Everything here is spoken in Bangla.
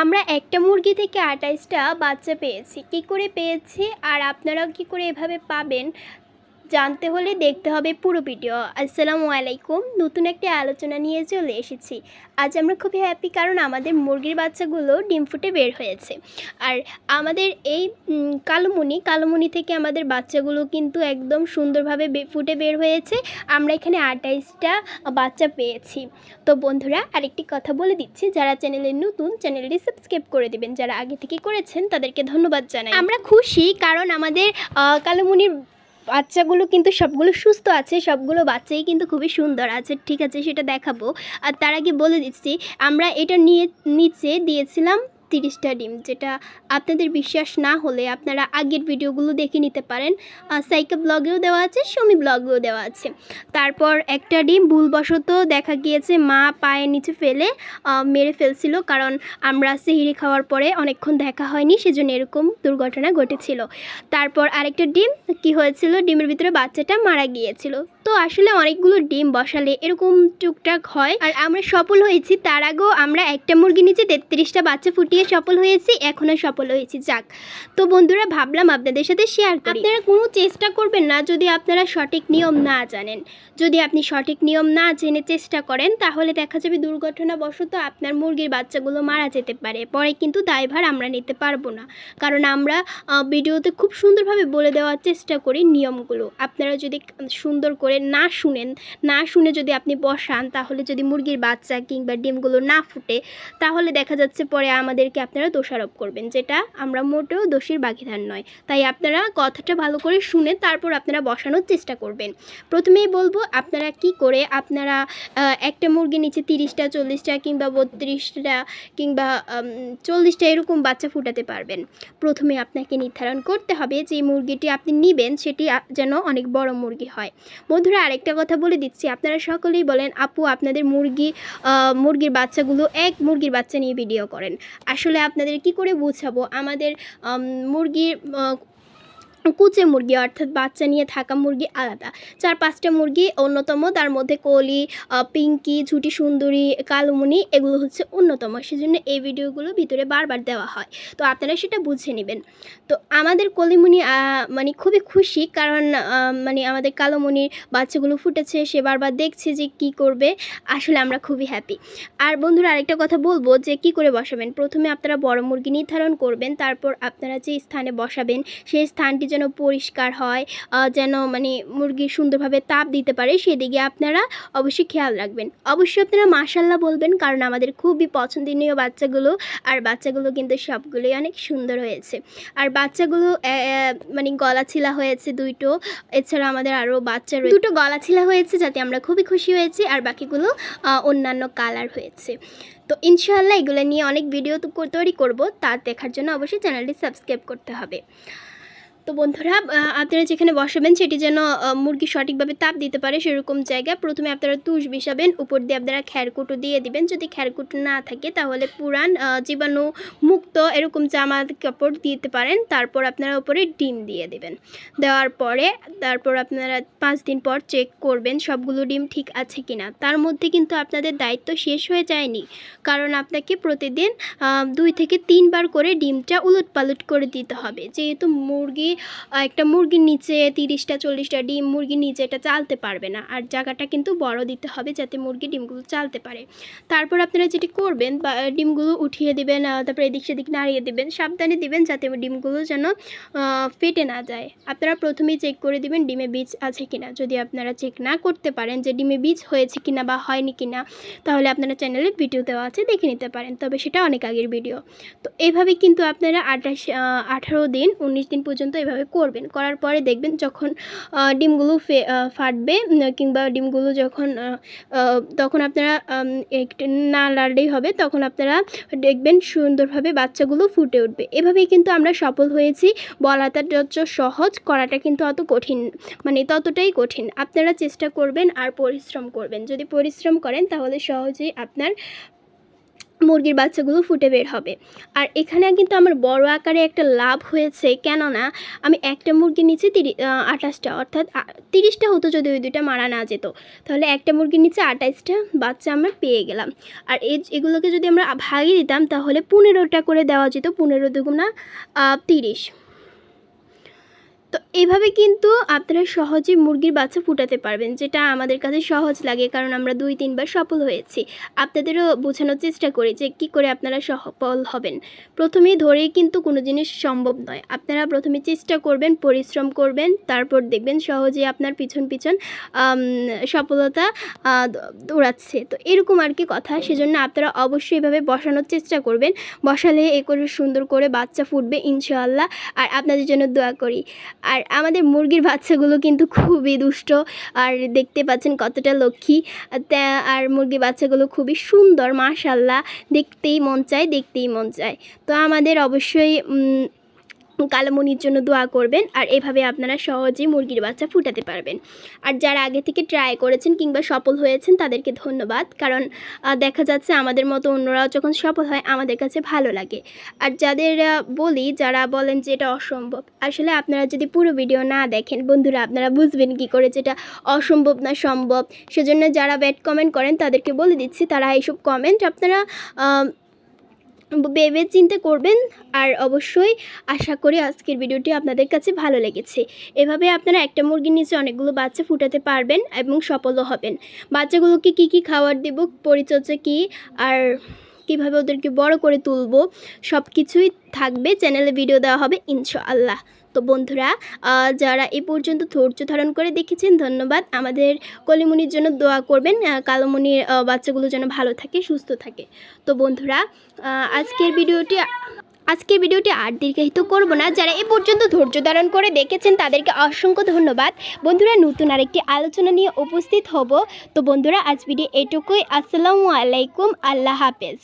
আমরা একটা মুরগি থেকে আঠাইশটা বাচ্চা পেয়েছি। কি করে পেয়েছি? আর আপনারাও কি করে এভাবে পাবেন? জানতে হলে দেখতে হবে পুরো ভিডিও। আসসালামু আলাইকুম। নতুন একটি আলোচনা নিয়ে চলে এসেছি। আজ আমরা খুবই হ্যাপি কারণ আমাদের মুরগির বাচ্চাগুলো ডিম ফুটে বের হয়েছে। আর আমাদের এই উম, কালোমণি কালোমণি থেকে আমাদের বাচ্চাগুলো কিন্তু একদম সুন্দরভাবে ফুটে বের হয়েছে। আমরা এখানে আঠাইশটা বাচ্চা পেয়েছি। তো বন্ধুরা আরেকটি কথা বলে দিচ্ছি। যারা চ্যানেলে নতুন চ্যানেলটি সাবস্ক্রাইব করে দিবেন। যারা আগে থেকে করেছেন তাদেরকে ধন্যবাদ জানাই। আমরা খুশি কারণ আমাদের আহ, কালোমণির বাচ্চাগুলো কিন্তু সবগুলো সুস্থ আছে, সবগুলো বাচ্চাই কিন্তু খুবই সুন্দর আছে, ঠিক আছে সেটা দেখাবো। আর তার আগে বলে দিচ্ছি, আমরা এটা নিয়ে, নিচে দিয়েছিলাম তিরিশটা ডিম, যেটা আপনাদের বিশ্বাস না হলে আপনারা আগের ভিডিওগুলো দেখে নিতে পারেন। সাইকা ব্লগেও দেওয়া আছে সমী ব্লগেও দেওয়া আছে। তারপর একটা ডিম ভুলবশত দেখা গিয়েছে, মা পায়ের নিচে ফেলে মেরে ফেলছিল, কারণ আমরা সেহিরি খাওয়ার পরে অনেকক্ষণ দেখা হয়নি, সেজন্য এরকম দুর্ঘটনা ঘটেছিল। তারপর আরেকটা ডিম, কি হয়েছিল? ডিমের ভিতরে বাচ্চাটা মারা গিয়েছিল। তো আসলে অনেকগুলো ডিম বসালে এরকম টুকটাক হয়। আর আমরা সফল হয়েছি, তার আগেও আমরা একটা মুরগি নিচে তেত্রিশটা বাচ্চা ফুটিয়ে সফল হয়েছি, এখনও সফল হয়েছি। যাক, তো বন্ধুরা, ভাবলাম আপনাদের সাথে শেয়ার করি। আপনারা কোনো চেষ্টা করবেন না যদি আপনারা সঠিক নিয়ম না জানেন। যদি আপনি সঠিক নিয়ম না জেনে চেষ্টা করেন, তাহলে দেখা যাবে দুর্ঘটনাবশত আপনার মুরগির বাচ্চাগুলো মারা যেতে পারে। পরে কিন্তু দায়ভার আমরা নিতে পারব না। কারণ আমরা ভিডিওতে খুব সুন্দরভাবে বলে দেওয়ার চেষ্টা করি নিয়মগুলো। আপনারা যদি সুন্দর করে না শুনেন, না শুনে যদি আপনি বসান, তাহলে যদি মুরগির বাচ্চা কিংবা ডিমগুলো না ফুটে, তাহলে দেখা যাচ্ছে পরে আমাদেরকে আপনারা দোষারোপ করবেন, যেটা আমরা মোটেও দোষীর বাগিদার নয়। তাই আপনারা কথাটা ভালো করে শুনে তারপর আপনারা বসানোর চেষ্টা করবেন। প্রথমেই বলব, আপনারা কি করে আপনারা একটা মুরগি নিচে তিরিশটা, চল্লিশটা কিংবা বত্রিশটা কিংবা চল্লিশটা এরকম বাচ্চা ফুটাতে পারবেন। প্রথমে আপনাকে নির্ধারণ করতে হবে যে মুরগিটি আপনি নেবেন, সেটি যেন অনেক বড় মুরগি হয়। বন্ধুরা, আরেকটা কথা বলে দিচ্ছি, আপনারা সকলেই বলেন, আপু, আপনাদের মুরগি মুরগির বাচ্চাগুলো এক মুরগির বাচ্চা নিয়ে ভিডিও করেন। আসলে আপনাদের কি করে বোঝাবো? আমাদের মুরগির কুচে মুরগি অর্থাৎ বাচ্চা নিয়ে থাকা মুরগি আলাদা। চার পাঁচটা মুরগি অন্যতম তার মধ্যে কলি পিঙ্কি ঝুটি সুন্দরী কালুমণি এগুলো হচ্ছে অন্যতম। সেজন্য এই ভিডিওগুলো ভিতরে বারবার দেওয়া হয়। তো আপনারা সেটা বুঝে নেবেন। তো আমাদের কলিমণি আহ, মানে খুবই খুশি কারণ মানে আমাদের কালোমণির বাচ্চাগুলো ফুটেছে সে বারবার দেখছে যে কি করবে। আসলে আমরা খুবই হ্যাপি আর বন্ধুরা আরেকটা কথা বলব যে কি করে বসাবেন? প্রথমে আপনারা বড় মুরগি নির্ধারণ করবেন তারপর আপনারা যে স্থানে বসাবেন সেই স্থানটি যেন পরিষ্কার হয় যেন মানে মুরগি সুন্দরভাবে তাপ দিতে পারে, সেদিকে আপনারা অবশ্যই খেয়াল রাখবেন। অবশ্যই আপনারা মাশাল্লাহ বলবেন, কারণ আমাদের খুবই পছন্দনীয় বাচ্চাগুলো, আর বাচ্চাগুলো কিন্তু সবগুলোই অনেক সুন্দর হয়েছে। আর বাচ্চাগুলো মানে গলা ছিলা হয়েছে দুইটো, এছাড়া আমাদের আরও বাচ্চা দুটো গলা ছিলা হয়েছে, যাতে আমরা খুবই খুশি হয়েছি, আর বাকিগুলো অন্যান্য কালার হয়েছে। তো ইনশাআল্লাহ এগুলো নিয়ে অনেক ভিডিও তৈরি করব, তা দেখার জন্য অবশ্যই চ্যানেলটি সাবস্ক্রাইব করতে হবে। তো বন্ধুরা আপনারা যেখানে বসাবেন সেটি যেন মুরগি সঠিকভাবে তাপ দিতে পারে সেরকম জায়গা। প্রথমে আপনারা তুষ বিছাবেন উপর দিয়ে আপনারা খ্যারকুটো দিয়ে দিবেন। যদি খ্যারকুটো না থাকে তাহলে পুরান জীবাণু মুক্ত এরকম জামা কাপড় দিতে পারেন। তারপর আপনারা উপরে ডিম দিয়ে দেবেন। দেওয়ার পরে তারপর আপনারা পাঁচ দিন পর চেক করবেন সবগুলো ডিম ঠিক আছে কিনা। তার মধ্যে কিন্তু আপনাদের দায়িত্ব শেষ হয়ে যায়নি। কারণ আপনাকে প্রতিদিন দুই থেকে তিনবার করে ডিমটা উলট পালট করে দিতে হবে। যেহেতু মুরগি একটা মুরগির নিচে তিরিশটা, চল্লিশটা ডিম মুরগির নিচে এটা চালতে পারবে না। আর জায়গাটা কিন্তু বড় দিতে হবে যাতে মুরগি ডিমগুলো চালতে পারে। তারপর আপনারা যেটি করবেন, বা ডিমগুলো উঠিয়ে দিবেন তারপর এদিক সেদিক নাড়িয়ে দিবেন, সাবধানে দিবেন যাতে ডিমগুলো যেন ফেটে না যায়। আপনারা প্রথমেই চেক করে দিবেন ডিমে বীজ আছে কিনা। যদি আপনারা চেক না করতে পারেন যে ডিমে বীজ হয়েছে কিনা বা হয়নি কিনা, তাহলে আপনারা চ্যানেলে ভিডিও দেওয়া আছে, দেখে নিতে পারেন। তবে সেটা অনেক আগের ভিডিও তো এইভাবে কিন্তু আপনারা আঠাশ আঠারো দিন, উনিশ দিন পর্যন্ত এভাবে করবেন। করার পরে দেখবেন যখন ডিমগুলো ফাটবে কিংবা ডিমগুলো যখন তখন আপনারা না লাড়লেই হবে, তখন আপনারা দেখবেন সুন্দরভাবে বাচ্চাগুলো ফুটে উঠবে। এভাবেই কিন্তু আমরা সফল হয়েছি। বলাটা যত সহজ, করাটা কিন্তু অত কঠিন মানে ততটাই কঠিন। আপনারা চেষ্টা করবেন আর পরিশ্রম করবেন। যদি পরিশ্রম করেন, তাহলে সহজেই আপনার মুরগির বাচ্চাগুলো ফুটে বের হবে। আর এখানে কিন্তু আমার বড় আকারে একটা লাভ হয়েছে, কেননা আমি একটা মুরগির নিচে তিরি আঠাশটা, অর্থাৎ তিরিশটা হতো যদি ওই দুইটা মারা না যেত। তাহলে একটা মুরগির নিচে আঠাশটা বাচ্চা আমরা পেয়ে গেলাম। আর এগুলোকে যদি আমরা ভাগিয়ে দিতাম, তাহলে পনেরোটা করে দেওয়া যেত, পনেরো দুগুণা তিরিশ। তো এইভাবে কিন্তু আপনারা সহজে মুরগির বাচ্চা ফুটাতে পারবেন, যেটা আমাদের কাছে সহজ লাগে কারণ আমরা দুই, তিনবার সফল হয়েছি। আপনাদেরও বোঝানোর চেষ্টা করি যে কী করে আপনারা সফল হবেন। প্রথমেই ধরেই কিন্তু কোনো জিনিস সম্ভব নয়। আপনারা প্রথমে চেষ্টা করবেন, পরিশ্রম করবেন, তারপর দেখবেন সহজে আপনার পিছন পিছন সফলতা দৌড়াচ্ছে। তো এরকম আর কি কথা। সেজন্য আপনারা অবশ্যই এভাবে বসানোর চেষ্টা করবেন। বসালে এ করে সুন্দর করে বাচ্চা ফুটবে ইনশাআল্লাহ। আর আপনাদের জন্য দোয়া করি। আর আমাদের মুরগির বাচ্চাগুলো কিন্তু খুবই দুষ্ট আর দেখতে পাচ্ছেন কতটা লক্ষ্মী। আর আর মুরগির বাচ্চাগুলো খুবই সুন্দর, মাশাল্লাহ। দেখতেই মন চায়, দেখতেই মন চায়। তো আমাদের অবশ্যই কালোমনির জন্য দোয়া করবেন আর এভাবে আপনারা সহজেই মুরগির বাচ্চা ফুটাতে পারবেন। আর যারা আগে থেকে ট্রাই করেছেন কিংবা সফল হয়েছেন, তাদেরকে ধন্যবাদ। কারণ দেখা যাচ্ছে আমাদের মতো অন্যরাও যখন সফল হয়, আমাদের কাছে ভালো লাগে। আর যাদের বলি, যারা বলেন যে এটা অসম্ভব, আসলে আপনারা যদি পুরো ভিডিও না দেখেন, বন্ধুরা, আপনারা বুঝবেন কি করে যেটা অসম্ভব না সম্ভব। সেজন্য যারা ব্যাড কমেন্ট করেন, তাদেরকে বলে দিচ্ছি, তারা এইসব কমেন্ট আপনারা ভেবে চিন্তে করবেন আর অবশ্যই আশা করি আজকের ভিডিওটি আপনাদের কাছে ভালো লেগেছে। এভাবে আপনারা একটা মুরগির নিচে অনেকগুলো বাচ্চা ফুটাতে পারবেন এবং সফলও হবেন। বাচ্চাগুলোকে কি কি খাবার দেব, পরিচর্যা কি, আর কীভাবে ওদেরকে বড় করে তুলব সব কিছুই থাকবে। চ্যানেলে ভিডিও দেওয়া হবে, ইনশাআল্লাহ। তো বন্ধুরা যারা এ পর্যন্ত ধৈর্য ধারণ করে দেখেছেন, ধন্যবাদ। আমাদের কলিমনির জন্য দোয়া করবেন কালোমনির বাচ্চাগুলো যেন ভালো থাকে, সুস্থ থাকে। তো বন্ধুরা আজকের ভিডিওটি আজকের ভিডিওটি আর দীর্ঘায়িত করব না। যারা এ পর্যন্ত ধৈর্য ধারণ করে দেখেছেন, তাদেরকে অসংখ্য ধন্যবাদ। বন্ধুরা, নতুন আরেকটি আলোচনা নিয়ে উপস্থিত হব। তো বন্ধুরা, আজ ভিডিও এটুকুই। আসসালামু আলাইকুম। আল্লাহ হাফেজ।